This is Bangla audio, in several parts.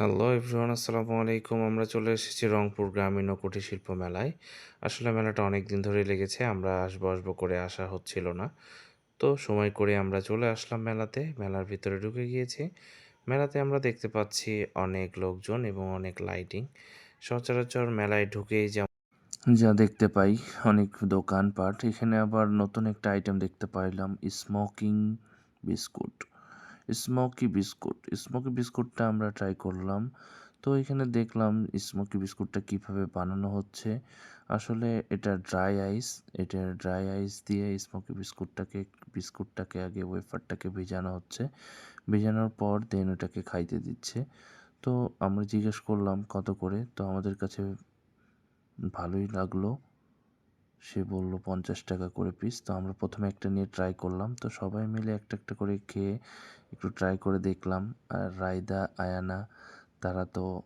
হ্যালো এভরিওয়ান, আসসালামু আলাইকুম। আমরা চলে এসেছি রংপুর গ্রামীণ ও কুটির শিল্প মেলায়। আসলে মেলাটা অনেক দিন ধরেই লেগেছে, আমরা আসব আসব করে আসা হচ্ছিল না। তো সময় করে আমরা চলে আসলাম মেলাতে, মেলার ভিতরে ঢুকে গিয়েছি। মেলাতে আমরা দেখতে পাচ্ছি অনেক লোকজন এবং অনেক লাইটিং। সচরাচর মেলায় ঢুকেই যা যা দেখতে পাই, অনেক দোকানপাট। এখানে আবার নতুন একটা আইটেম দেখতে পাইলাম smoking biscuit smoky biscuit. Smoky বিস্কুটটা আমরা ট্রাই করলাম। তো এখানে দেখলাম স্মোকি বিস্কুটটা কীভাবে বানানো হচ্ছে। আসলে এটা ড্রাই আইস এটা ড্রাই আইস দিয়ে স্মোকি বিস্কুটটাকে বিস্কুটটাকে আগে ওয়েফারটাকে ভেজানো হচ্ছে। ভেজানোর পর দেন ওটাকে খাইতে দিচ্ছে। তো আমরা জিজ্ঞেস করলাম কত করে? তো আমাদের কাছে ভালোই লাগল। সে বলল, পঞ্চাশ টাকা করে পিস তো আমরা প্রথমে একটা নিয়ে ট্রাই করলাম। তো সবাই মিলে একটা একটা করে খেয়ে একটু ট্রাই করে দেখলাম। আর রায়দা আয়ানা, তারা তো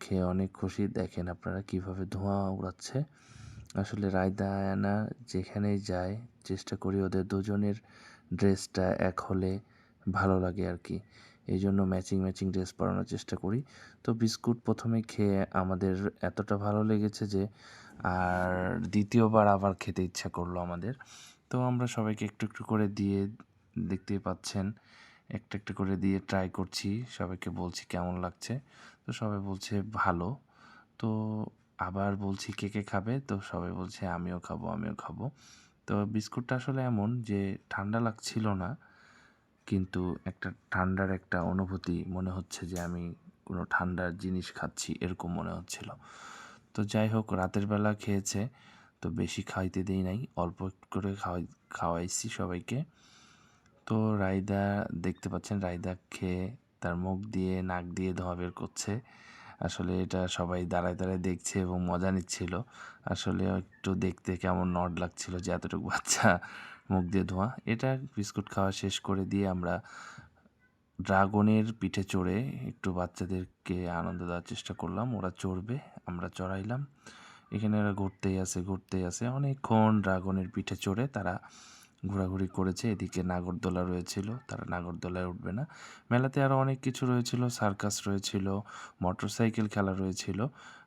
খেয়ে অনেক খুশি। দেখেন আপনারা কীভাবে ধোঁয়া উড়াচ্ছে। আসলে রায়দা আয়ানা যেখানেই যায়, চেষ্টা করি ওদের দুজনের ড্রেসটা এক হলে ভালো লাগে আর কি। এই জন্য ম্যাচিং ম্যাচিং ড্রেস পরানোর চেষ্টা করি। তো বিস্কুট প্রথমে খেয়ে আমাদের এতটা ভালো লেগেছে যে, আর দ্বিতীয়বার আবার খেতে ইচ্ছা করল আমাদের। তো আমরা সবাইকে একটু একটু করে দিয়ে দেখতেই পাচ্ছেন, একটা একটা করে দিয়ে ট্রাই করছি। সবাইকে বলছি কেমন লাগছে। তো সবাই বলছে ভালো। তো আবার বলছি কে কে খাবে? তো সবাই বলছে আমিও খাব আমিও খাব। তো বিস্কুটটা আসলে এমন যে ঠান্ডা লাগছিল না কিন্তু একটা ঠান্ডার একটা অনুভূতি মনে হচ্ছে যে আমি কোনো ঠান্ডার জিনিস খাচ্ছি, এরকম মনে হচ্ছিল। তো যাই হোক, রাতের বেলা খেয়েছে, তো বেশি খাইতে দিই নাই, অল্প করে খাওয়াই, খাওয়াইছি সবাইকে। তো রায়দা দেখতে পাচ্ছেন রায়দা খেয়ে তার মুখ দিয়ে, নাক দিয়ে ধোঁয়া বের করছে। আসলে এটা সবাই দাঁড়ায় দাঁড়ায় দেখছে এবং মজা নিচ্ছিল। আসলে একটু দেখতে কেমন নড লাগছিল যে এতটুকু বাচ্চা মুখ দিয়ে ধোঁয়া। এটা বিস্কুট খাওয়া শেষ করে দিয়ে আমরা ড্রাগনের পিঠে চড়ে একটু বাচ্চাদেরকে আনন্দ দেওয়ার চেষ্টা করলাম। ওরা চড়বে, আমরা চড়াইলাম। এখানে এরা ঘুরতেই আছে ঘুরতেই আছে। অনেকক্ষণ ড্রাগনের পিঠে চড়ে তারা ঘোরাঘুরি করেছে। এদিকে নাগরদোলা রয়েছিল, তারা নাগরদোলায় উঠবে না। মেলাতে আরও অনেক কিছু রয়েছিল, সার্কাস রয়েছিল মোটর সাইকেল খেলা রয়েছিল।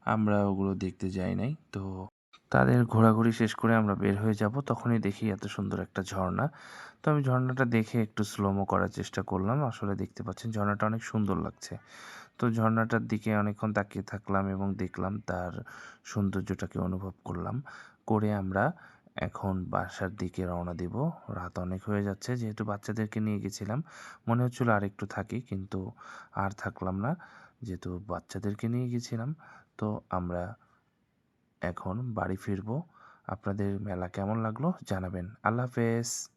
আমরা ওগুলো দেখতে যাই নাই, তো তাদের ঘোরাঘুরি শেষ করে আমরা বের হয়ে যাব। তখনই দেখি এত সুন্দর একটা ঝর্ণা। তো আমি ঝর্ণাটা দেখে একটু স্লোমো করার চেষ্টা করলাম। আসলে দেখতে পাচ্ছেন ঝর্ণাটা অনেক সুন্দর লাগছে। তো ঝর্ণাটার দিকে অনেকক্ষণ তাকিয়ে থাকলাম এবং দেখলাম তার সৌন্দর্যটাকে অনুভব করলাম। করে আমরা এখন বাসার দিকে রওনা দিব। রাত অনেক হয়ে যাচ্ছে, যেহেতু বাচ্চাদেরকে নিয়ে গেছিলাম। মনে হচ্ছিল আর একটু থাকি, কিন্তু আর থাকলাম না। যেহেতু বাচ্চাদেরকে নিয়ে গেছিলাম, তো আমরা এখন বাড়ি ফিরবো। আপনাদের মেলা কেমন লাগল জানাবেন। আল্লাহ হাফেজ।